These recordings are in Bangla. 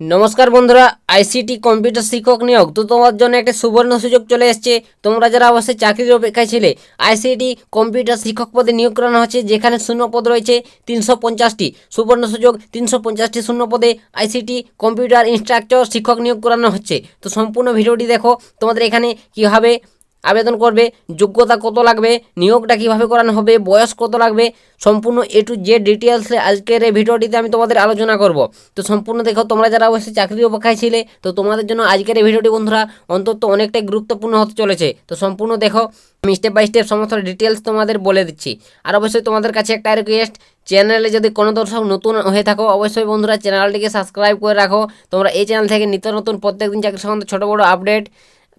নমস্কার বন্ধুরা আইসিটি কম্পিউটার শিক্ষক নিয়োগ। তো তোমার জন্য একটা সুবর্ণ সুযোগ চলে এসেছে। তোমরা যারা অবশ্যই চাকরির অপেক্ষায় ছিলে আইসিটি কম্পিউটার শিক্ষক পদে নিয়োগ করানো হচ্ছে, যেখানে শূন্য পদ রয়েছে তিনশো পঞ্চাশটি। সুবর্ণ সুযোগ, তিনশো পঞ্চাশটি শূন্য পদে আইসিটি কম্পিউটার ইনস্ট্রাকচার শিক্ষক নিয়োগ করানো হচ্ছে। তো সম্পূর্ণ ভিডিওটি দেখো, তোমাদের এখানে কীভাবে আবেদন করবে, যোগ্যতা কত লাগবে, নিয়োগটা কীভাবে করানো হবে, বয়স কত লাগবে, সম্পূর্ণ এ টু জেড ডিটেলসে আজকের এই ভিডিওটিতে আমি তোমাদের আলোচনা করব। তো সম্পূর্ণ দেখো, তোমরা যারা অবশ্যই চাকরির অপেক্ষায় ছিলে, তো তোমাদের জন্য আজকের এই ভিডিওটি বন্ধুরা অন্তত অনেকটাই গুরুত্বপূর্ণ হতে চলেছে। তো সম্পূর্ণ দেখো, আমি স্টেপ বাই স্টেপ সমস্ত ডিটেলস তোমাদের বলে দিচ্ছি। আর অবশ্যই তোমাদের কাছে একটা রিকোয়েস্ট চ্যানেলে যদি কোনো দর্শক নতুন হয়ে থাকো, অবশ্যই বন্ধুরা চ্যানেলটিকে সাবস্ক্রাইব করে রাখো। তোমরা এই চ্যানেল থেকে নিত্য নতুন প্রত্যেকদিন চাকরি সম্বন্ধে ছোটো বড়ো আপডেট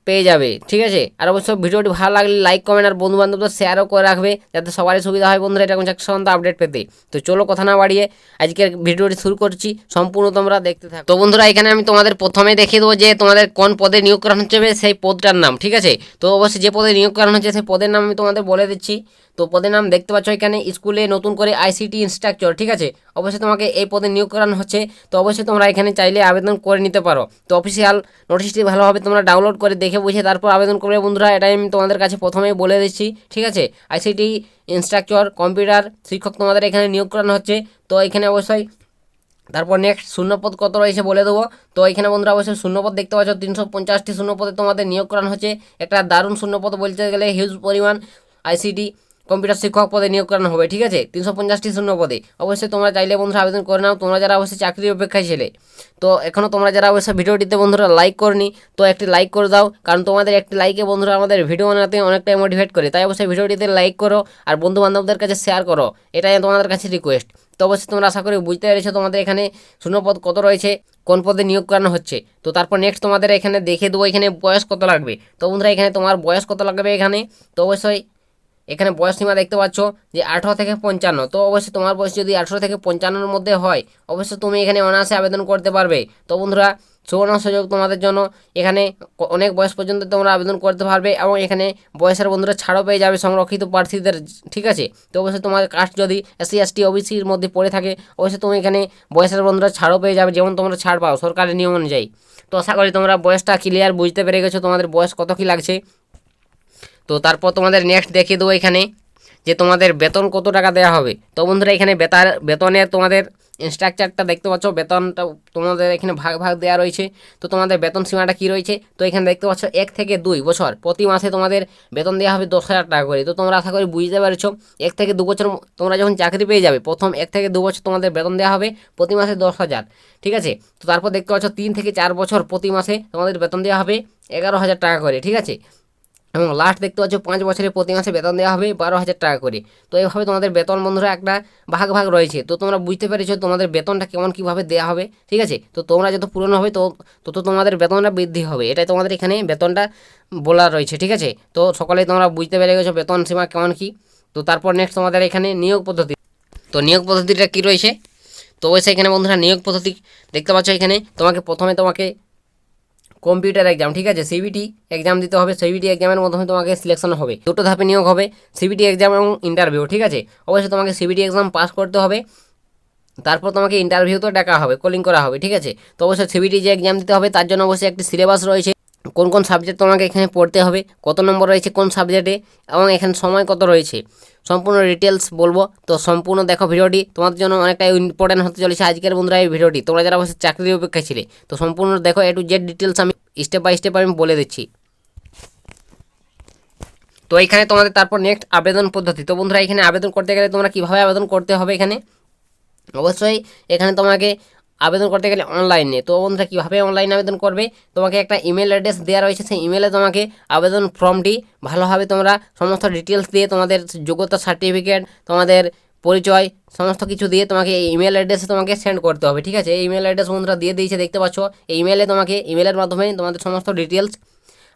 পেয়ে যাবে, ঠিক আছে? আর অবশ্য ভিডিওটি ভালো লাগলে লাইক কমেন্ট আর বন্ধু বান্ধবদের শেয়ারও করে রাখবে, যাতে সবারই সুবিধা হয় বন্ধুরা এরকম সম্বন্ধে আপডেট পেতে। তো চলো কথা না বাড়িয়ে আজকের ভিডিওটি শুরু করছি, সম্পূর্ণ তোমরা দেখতে থাকো। তো বন্ধুরা, এখানে আমি তোমাদের প্রথমে দেখিয়ে দেবো যে তোমাদের কোন পদে নিয়োগ করানো হচ্ছে, সেই পদটার নাম, ঠিক আছে? তো অবশ্যই যে পদে নিয়োগ করানো হচ্ছে, সেই পদের নাম আমি তোমাদের বলে দিচ্ছি। তো পদের নাম দেখতে পাচ্ছ এখানে স্কুলে নতুন করে আইসিটি ইনস্ট্রাকচার ঠিক আছে? অবশ্যই তোমাকে এই পদে নিয়োগ করানো হচ্ছে। তো অবশ্যই তোমরা এখানে চাইলে আবেদন করে নিতে পারো। তো অফিসিয়াল নোটিশটি ভালোভাবে তোমরা ডাউনলোড করে দেখে বুঝে তারপর আবেদন করবে। বন্ধুরা, এটাই আমি তোমাদের কাছে প্রথমেই বলে দিচ্ছি, ঠিক আছে? আইসিটি ইনস্ট্রাকচার কম্পিউটার শিক্ষক তোমাদের এখানে নিয়োগ করানো হচ্ছে। তো এখানে অবশ্যই তারপর নেক্সট শূন্যপদ কত রয়েছে বলে দেবো। তো এখানে বন্ধুরা অবশ্যই শূন্যপদ দেখতে পাচ্ছ, তিনশো পঞ্চাশটি শূন্যপদে তোমাদের নিয়োগ করানো হচ্ছে। একটা দারুণ শূন্যপদ বলতে গেলে হিউজ পরিমাণ আইসিটি কম্পিউটার শিক্ষক পদে নিয়োগ করানো হবে, ঠিক আছে? তিনশো পঞ্চাশটি শূন্য পদে। অবশ্যই তোমরা চাইলে বন্ধুরা আবেদন করে নাও, তোমরা যারা অবশ্যই চাকরির অপেক্ষায় ছিলে। তো এখনও তোমরা যারা অবশ্যই ভিডিওটিতে বন্ধুরা লাইক করনি, তো একটি লাইক করে দাও, কারণ তোমাদের একটি লাইকে বন্ধুরা আমাদের ভিডিও বানাতে অনেকটাই মোটিভেট করে। তাই অবশ্যই ভিডিওটিতে লাইক করো আর বন্ধু বান্ধবদের কাছে শেয়ার করো, এটাই তোমাদের কাছে রিকোয়েস্ট তো অবশ্যই তোমরা আশা করি বুঝতে পেরেছ তোমাদের এখানে শূন্যপদ কত রয়েছে, কোন পদে নিয়োগ করানো হচ্ছে। তো তারপর নেক্সট তোমাদের এখানে দেখে দেবো এখানে বয়স কত লাগবে। তো বন্ধুরা এখানে তোমার বয়স কত লাগবে এখানে? তো অবশ্যই এখানে বয়স সীমা দেখতে পাচ্ছ যে আঠারো থেকে পঞ্চান্ন। তো অবশ্যই তোমার বয়স যদি আঠারো থেকে পঞ্চান্নর মধ্যে হয়, অবশ্যই তুমি এখানে অনায়াসে আবেদন করতে পারবে। তো বন্ধুরা, সুবর্ণ সুযোগ তোমাদের জন্য। এখানে অনেক বয়স পর্যন্ত তোমরা আবেদন করতে পারবে এবং এখানে বয়সের বন্ধুরা ছাড়ও পেয়ে যাবে সংরক্ষিত প্রার্থীদের, ঠিক আছে? তো অবশ্যই তোমার কাস্ট যদি এসসি, এসটি, ওবিসির মধ্যে পড়ে থাকে, অবশ্যই তুমি এখানে বয়সের বন্ধুরা ছাড়ও পেয়ে যাবে, যেমন তোমরা ছাড় পাও সরকারের নিয়ম অনুযায়ী। তো আশা করি তোমরা বয়সটা ক্লিয়ার বুঝতে পেরে গেছো, তোমাদের বয়স কত কী লাগছে। তো তারপর তোমাদের নেক্সট দেখিয়ে দেবো এখানে যে তোমাদের বেতন কত টাকা দেওয়া হবে। তো বন্ধুরা, এখানে বেতার, বেতনের তোমাদের স্ট্রাকচারটা দেখতে পাচ্ছ। বেতনটা তোমাদের এখানে ভাগ ভাগ দেওয়া রয়েছে। তো তোমাদের বেতন সীমাটা কী রয়েছে? তো এখানে দেখতে পাচ্ছ, এক থেকে দুই বছর প্রতি মাসে তোমাদের বেতন দেওয়া হবে দশ হাজার টাকা করে। তো তোমরা আশা করি বুঝতে পারছ, এক থেকে দু বছর তোমরা যখন চাকরি পেয়ে যাবে, প্রথম এক থেকে দু বছর তোমাদের বেতন দেওয়া হবে প্রতি মাসে দশ হাজার। ঠিক আছে? তো তারপর দেখতে পাচ্ছ, তিন থেকে চার বছর প্রতি মাসে তোমাদের বেতন দেওয়া হবে এগারো হাজার টাকা করে। ঠিক আছে? এবং লাস্ট দেখতে পাচ্ছ পাঁচ বছরে প্রতি মাসে বেতন দেওয়া হবে বারো হাজার টাকা করে। তো এইভাবে তোমাদের বেতন বন্ধুরা একটা ভাগ ভাগ রয়েছে। তো তোমরা বুঝতে পেরেছ তোমাদের বেতনটা কেমন কীভাবে দেওয়া হবে, ঠিক আছে? তো তোমরা যত পূরণ হবে তো তত তোমাদের বেতনটা বৃদ্ধি হবে। এটাই তোমাদের এখানে বেতনটা বলা রয়েছে, ঠিক আছে? তো সকলেই তোমরা বুঝতে পেরে গেছো বেতন সীমা কেমন কী? তো তারপর নেক্সট তোমাদের এখানে নিয়োগ পদ্ধতি। তো নিয়োগ পদ্ধতিটা কী রয়েছে? তো এখানে বন্ধুরা নিয়োগ পদ্ধতি দেখতে পাচ্ছ এখানে। তোমাকে প্রথমে তোমাকে কম্পিউটার এক্সাম ঠিক আছে? সিবিটি এক্সাম দিতে হবে সিবিটি এক্সামের মাধ্যমে তোমাকে সিলেকশন হবে। দুটো ধাপে নিয়োগ হবে সিবিটি এক্সাম এবং ইন্টারভিউ ঠিক আছে? অবশ্যই তোমাকে সিবিটি এক্সাম পাস করতে হবে। তারপর তোমাকে ইন্টারভিউতেও ডাকা হবে কলিং করা হবে, ঠিক আছে? তো অবশ্যই সিবিটি যে এক্সাম দিতে হবে, তার জন্য অবশ্যই একটি সিলেবাস রয়েছে। কোন কোন সাবজেক্ট তোমাকে এখানে পড়তে হবে, কত নম্বর রয়েছে কোন সাবজেক্টে এবং এখানে সময় কত রয়েছে, সম্পূর্ণ ডিটেলস বলব। তো সম্পূর্ণ দেখো ভিডিওটি, তোমাদের জন্য অনেকটাই ইম্পর্টেন্ট হতে চলেছে আজকের বন্ধুরা এই ভিডিওটি। তোমরা যারা অবশ্যই চাকরির অপেক্ষায় ছিলে, তো সম্পূর্ণ দেখো এ টু জেড ডিটেলস আমি স্টেপ বাই স্টেপ আমি বলে দিচ্ছি। তো এখানে তোমাদের তারপর নেক্সট আবেদন পদ্ধতি। তো বন্ধুরা, এখানে আবেদন করতে গেলে তোমরা কীভাবে আবেদন করতে হবে এখানে? অবশ্যই এখানে তোমাকে আবেদন করতে গেলে অনলাইনে তো বন্ধুরা, কীভাবে অনলাইনে আবেদন করবে? তোমাকে একটা ইমেল অ্যাড্রেস দেওয়া রয়েছে, সেই ইমেলে তোমাকে আবেদন ফর্মটি ভালোভাবে তোমরা সমস্ত ডিটেলস দিয়ে তোমাদের যোগ্যতা সার্টিফিকেট তোমাদের পরিচয়, সমস্ত কিছু দিয়ে তোমাকে এই ইমেল অ্যাড্রেসে তোমাকে সেন্ড করতে হবে, ঠিক আছে? এই ইমেল অ্যাড্রেস বন্ধুরা দিয়ে দিয়েছে, দেখতে পাচ্ছ? এই ইমেলে তোমাকে ইমেলের মাধ্যমে তোমাদের সমস্ত ডিটেলস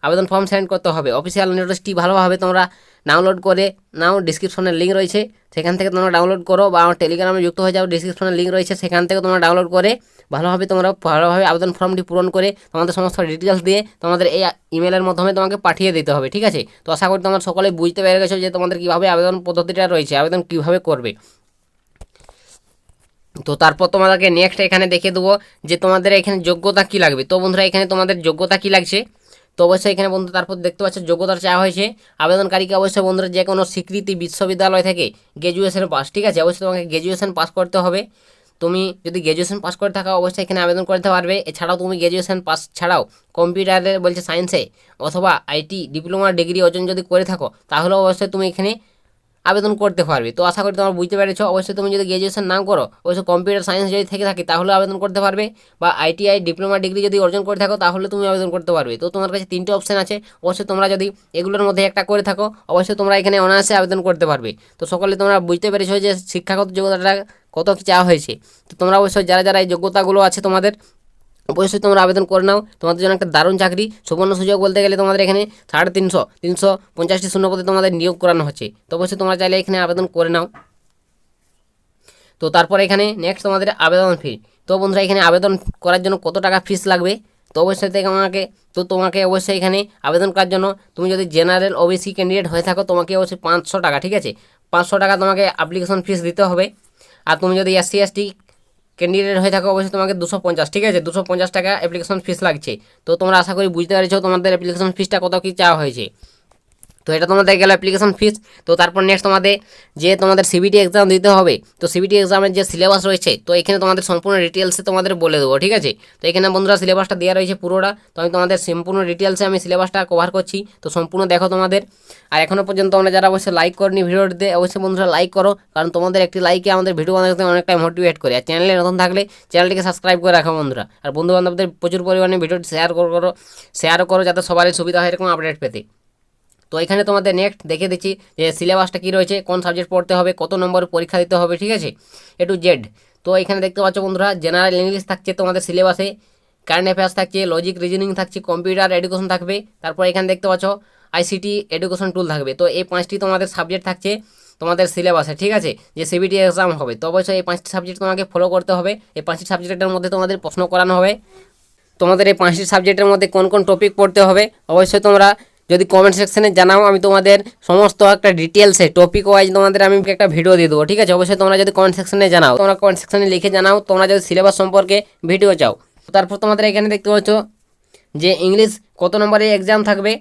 আবেদন ফর্ম সেন্ড করতে হবে। অফিসিয়াল নোটিশটি ভালোভাবে তোমরা ডাউনলোড করে নাও ডিসক্রিপশনের লিঙ্ক রয়েছে। সেখান থেকে তোমরা ডাউনলোড করো বা আমার টেলিগ্রামে যুক্ত হয়ে যাও ডিসক্রিপশনের লিঙ্ক রয়েছে। সেখান থেকে তোমরা ডাউনলোড করে ভালোভাবে তোমরা, ভালোভাবে আবেদন ফর্মটি পূরণ করে তোমাদের সমস্ত ডিটেলস দিয়ে তোমাদের এই ইমেলের মাধ্যমে তোমাকে পাঠিয়ে দিতে হবে, ঠিক আছে? তো আশা করি তোমরা সকলে বুঝতে পেরে গেছো যে তোমাদের কীভাবে আবেদন পদ্ধতিটা রয়েছে, আবেদন কীভাবে করবে। তো তারপর তোমাদেরকে নেক্সট এখানে দেখিয়ে দেবো যে তোমাদের এখানে যোগ্যতা কি লাগবে। তো বন্ধুরা, এখানে তোমাদের যোগ্যতা কি লাগছে? তো অবশ্যই এখানে বন্ধু, তারপর দেখতে পাচ্ছ যোগ্যতার চাওয়া হয়েছে। আবেদনকারীকে অবশ্যই বন্ধুরা, যে কোনো স্বীকৃতি বিশ্ববিদ্যালয় থেকে গ্র্যাজুয়েশন পাস ঠিক আছে? অবশ্যই তোমাকে গ্র্যাজুয়েশন পাস করতে হবে। তুমি যদি গ্র্যাজুয়েশন পাস করে থাকা, অবশ্যই এখানে আবেদন করতে পারবে। এছাড়াও তুমি গ্র্যাজুয়েশন পাস ছাড়াও কম্পিউটারে বলছে সায়েন্সে অথবা আইটি ডিপ্লোমা ডিগ্রি অর্জন যদি করে থাকো, তাহলেও অবশ্যই তুমি এখানে আবেদন করতে পারবে। তো আশা করি তোমরা বুঝতে পেরেছ। অবশ্যই তুমি যদি গ্র্যাজুয়েশন না করো, অবশ্যই কম্পিউটার সায়েন্স যদি থেকে থাকে, তাহলে আবেদন করতে পারবে। বা আইটিআই ডিপ্লোমা ডিগ্রি যদি অর্জন করে থাকো, তাহলে তুমি আবেদন করতে পারবে। তো তোমার কাছে তিনটে অপশন আছে। অবশ্যই তোমরা যদি এগুলোর মধ্যে একটা করে থাকো, অবশ্যই তোমরা এখানে অনায়াসে আবেদন করতে পারবে। তো সকলে তোমরা বুঝতে পেরেছ যে শিক্ষাগত যোগ্যতাটা কত কি চাওয়া হয়েছে। তো তোমরা অবশ্যই যারা যারা এই যোগ্যতাগুলো আছে তোমাদের অবশ্যই তোমরা আবেদন করে নাও। তোমাদের জন্য একটা দারুণ চাকরি। সুবর্ণ সুযোগ বলতে গেলে তোমাদের এখানে সাড়ে তিনশো তিনশো পঞ্চাশটি শূন্যপদে তোমাদের নিয়োগ করানো হচ্ছে। তো অবশ্যই তোমরা চাইলে এখানে আবেদন করে নাও। তো তারপর এখানে নেক্সট তোমাদের আবেদন ফি তো বন্ধুরা, এখানে আবেদন করার জন্য কত টাকা ফিস লাগবে? তো অবশ্যই থেকে আমাকে, তো তোমাকে অবশ্যই এখানে আবেদন করার জন্য তুমি যদি জেনারেল ওবিসি ক্যান্ডিডেট হয়ে থাকো, তোমাকে অবশ্যই পাঁচশো টাকা, ঠিক আছে? পাঁচশো টাকা তোমাকে অ্যাপ্লিকেশন ফিস দিতে হবে। আর তুমি যদি এসসি এসটি ক্যান্ডিডেট হয়ে থাকো, অবশ্যই তোমাকে দুশো পঞ্চাশ, ঠিক আছে? দুশো পঞ্চাশ টাকা অ্যাপ্লিকেশন ফিস লাগছে। তো তোমরা আশা করি বুঝতে পারছ তোমাদের অ্যাপ্লিকেশন ফিসটা কত কী চাওয়া হয়েছে। তো এটা তোমাদের গেল অ্যাপ্লিকেশন ফিস তো তারপর নেক্সট তোমাদের যে তোমাদের সিবিটি এক্সাম দিতে হবে, তো সিবিটি এক্সামের যে সিলেবাস রয়েছে, তো এখানে তোমাদের সম্পূর্ণ ডিটেলসে তোমাদের বলে দেবো, ঠিক আছে? তো এখানে বন্ধুরা সিলেবাসটা দেওয়া রয়েছে পুরোটা, তো আমি তোমাদের সম্পূর্ণ ডিটেলসে আমি সিলেবাসটা কভার করছি, তো সম্পূর্ণ দেখো তোমাদের। আর এখনও পর্যন্ত আমরা যারা অবশ্যই লাইক করনি ভিডিওটিতে, অবশ্যই বন্ধুরা লাইক করো, কারণ তোমাদের একটি লাইকে আমাদের ভিডিও বানাতে অনেকটাই মোটিভেট করে, আর চ্যানেলে নতুন থাকলে চ্যানেলটিকে সাবস্ক্রাইব করে রাখো বন্ধুরা। আর বন্ধু বান্ধবদের প্রচুর পরিমাণে ভিডিওটি শেয়ার করো শেয়ার করো, যাতে সবারই সুবিধা হয় এরকম আপডেট পেতে। তো এখানে তোমাদের নেক্সট দেখে দিচ্ছি যে সিলেবাসটা কী রয়েছে, কোন সাবজেক্ট পড়তে হবে, কত নম্বর পরীক্ষা দিতে হবে, ঠিক আছে? এ টু জেড তো এখানে দেখতে পাচ্ছ বন্ধুরা জেনারেল ইংলিশ থাকছে তোমাদের সিলেবাসে কারেন্ট অ্যাফেয়ার্স থাকছে লজিক রিজনিং থাকছে কম্পিউটার এডুকেশন থাকবে, তারপর এখানে দেখতে পাচ্ছ আইসিটি এডুকেশন টুল থাকবে। তো এই পাঁচটি তোমাদের সাবজেক্ট থাকছে তোমাদের সিলেবাসে ঠিক আছে? যে সিবিটি এক্সাম হবে। তো অবশ্যই এই পাঁচটি সাবজেক্ট তোমাকে ফলো করতে হবে। এই পাঁচটি সাবজেক্টের মধ্যে তোমাদের প্রশ্ন করানো হবে। তোমাদের এই পাঁচটি সাবজেক্টের মধ্যে কোন কোন টপিক পড়তে হবে, অবশ্যই তোমরা যদি কমেন্ট সেকশনে জানাও, আমি তোমাদের সমস্ত একটা ডিটেলসে টপিক ওয়াইজ তোমাদের আমি একটা ভিডিও দিয়ে দেবো, ঠিক আছে? অবশ্যই তোমরা যদি কমেন্ট সেকশনে জানাও, তোমরা কমেন্ট সেকশনে লিখে জানাও, তোমরা যদি সিলেবাস সম্পর্কে ভিডিও চাও। তারপর তোমাদের এখানে দেখতে পাচ্ছ যে ইংলিশ কত নম্বরের এক্সাম থাকবে,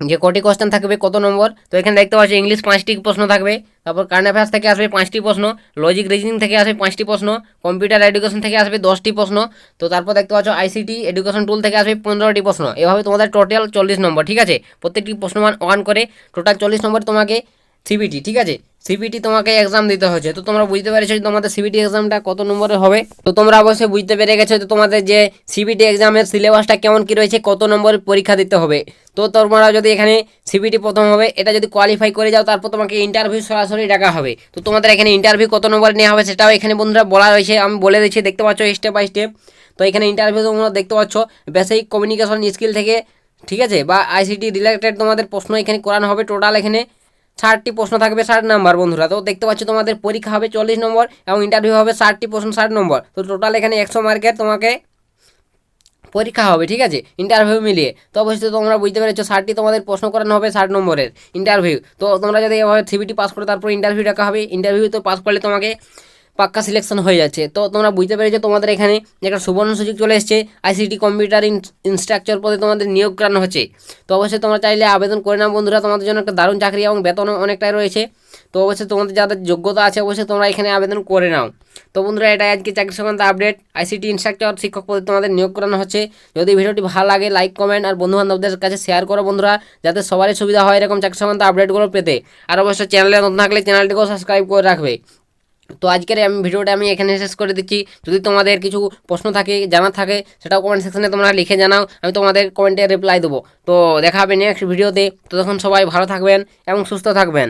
যে কটি কোশ্চেন থাকবে কত নম্বর, তো এখানে দেখতে পাচ্ছ ইংলিশ পাঁচটি প্রশ্ন থাকবে। তারপর কারেন্ট অ্যাফেয়ার্স থেকে আসবে পাঁচটি প্রশ্ন লজিক রিজনিং থেকে আসবে পাঁচটি প্রশ্ন কম্পিউটার এডুকেশন থেকে আসবে দশটি প্রশ্ন, তো তারপর দেখতে পাচ্ছ আইসিটি এডুকেশন টুল থেকে আসবে পনেরোটি প্রশ্ন। এভাবে তোমাদের টোটাল চল্লিশ নম্বর, ঠিক আছে? প্রত্যেকটি প্রশ্নমান ওয়ান করে টোটাল চল্লিশ নম্বর তোমাকে সিবিটি ঠিক আছে? সিবিটি তোমাকে এক্সাম দিতে হচ্ছে তো তোমরা বুঝতে পেরেছ তোমাদের সিবিটি এক্সামটা কত নম্বরে হবে? তো তোমরা অবশ্যই বুঝতে পেরে গেছো যে তোমাদের যে সিবিটি এক্সামের সিলেবাসটা কেমন কী রয়েছে, কত নম্বরের পরীক্ষা দিতে হবে। তো তোমরা যদি এখানে সিবিটি প্রথম হবে, এটা যদি কোয়ালিফাই করে যাও, তারপর তোমাকে ইন্টারভিউ সরাসরি ডাকা হবে। তো তোমাদের এখানে ইন্টারভিউ কত নম্বরে নেওয়া হবে, সেটাও এখানে বন্ধুরা বলা রয়েছে, আমি বলে দিচ্ছি, দেখতে পাচ্ছ স্টেপ বাই স্টেপ তো এখানে ইন্টারভিউ তোমরা দেখতে পাচ্ছ বেসিক কমিউনিকেশন স্কিল থেকে, ঠিক আছে? বা আইসিটি রিলেটেড তোমাদের প্রশ্ন এখানে করানো হবে টোটাল এখানে। ষাটটি প্রশ্ন থাকবে ষাট নাম্বার, বন্ধুরা। তো দেখতে পাচ্ছ তোমাদের পরীক্ষা হবে চল্লিশ নম্বর এবং ইন্টারভিউ হবে ষাটটি প্রশ্ন ষাট নম্বর। তো টোটাল এখানে একশো মার্কের তোমাকে পরীক্ষা হবে, ঠিক আছে? ইন্টারভিউ মিলিয়ে। তো অবশ্যই তোমরা বুঝতে পেরেছ ষাটটি তোমাদের প্রশ্ন করানো হবে ষাট নম্বরের ইন্টারভিউ তো তোমরা যদি এভাবে সিবিটি পাস করো, তারপর ইন্টারভিউ ডাকা হবে। ইন্টারভিউ তো পাস করলে তোমাকে পাক্কা সিলেকশন হয়ে যাচ্ছে। তো তোমরা বুঝতে পেরেছ তোমাদের এখানে একটা সুবর্ণ সুযোগ চলে এসছে আইসিটি কম্পিউটার ইনস্ট্রাকচার পদে তোমাদের নিয়োগ করানো হচ্ছে। তো অবশ্যই তোমরা চাইলে আবেদন করে নাও বন্ধুরা, তোমাদের জন্য একটা দারুণ চাকরি এবং বেতন অনেকটাই রয়েছে। তো অবশ্যই তোমাদের যাদের যোগ্যতা আছে অবশ্যই তোমরা এখানে আবেদন করে নাও। তো বন্ধুরা, এটাই আজকে চাকরি সংক্রান্ত আপডেট আইসিটি ইনস্ট্রাকচার শিক্ষক পদে তোমাদের নিয়োগ করানো হচ্ছে। যদি ভিডিওটি ভালো লাগে লাইক কমেন্ট আর বন্ধু বান্ধবদের কাছে শেয়ার করো বন্ধুরা, যাতে সবারই সুবিধা হয় এরকম চাকরি সংক্রান্ত আপডেটগুলো পেতে। আর অবশ্যই চ্যানেলে নতুন থাকলে চ্যানেলটিকেও সাবস্ক্রাইব করে রাখবে। তো আজকের আমি ভিডিওটা আমি এখানে শেষ করে দিচ্ছি। যদি তোমাদের কিছু প্রশ্ন থাকে জানা থাকে, সেটাও কমেন্ট সেকশনে তোমরা লিখে জানাও, আমি তোমাদের কমেন্টে রিপ্লাই দেবো। তো দেখা হবে নেক্সট ভিডিওতে তো তখন সবাই ভালো থাকবেন এবং সুস্থ থাকবেন।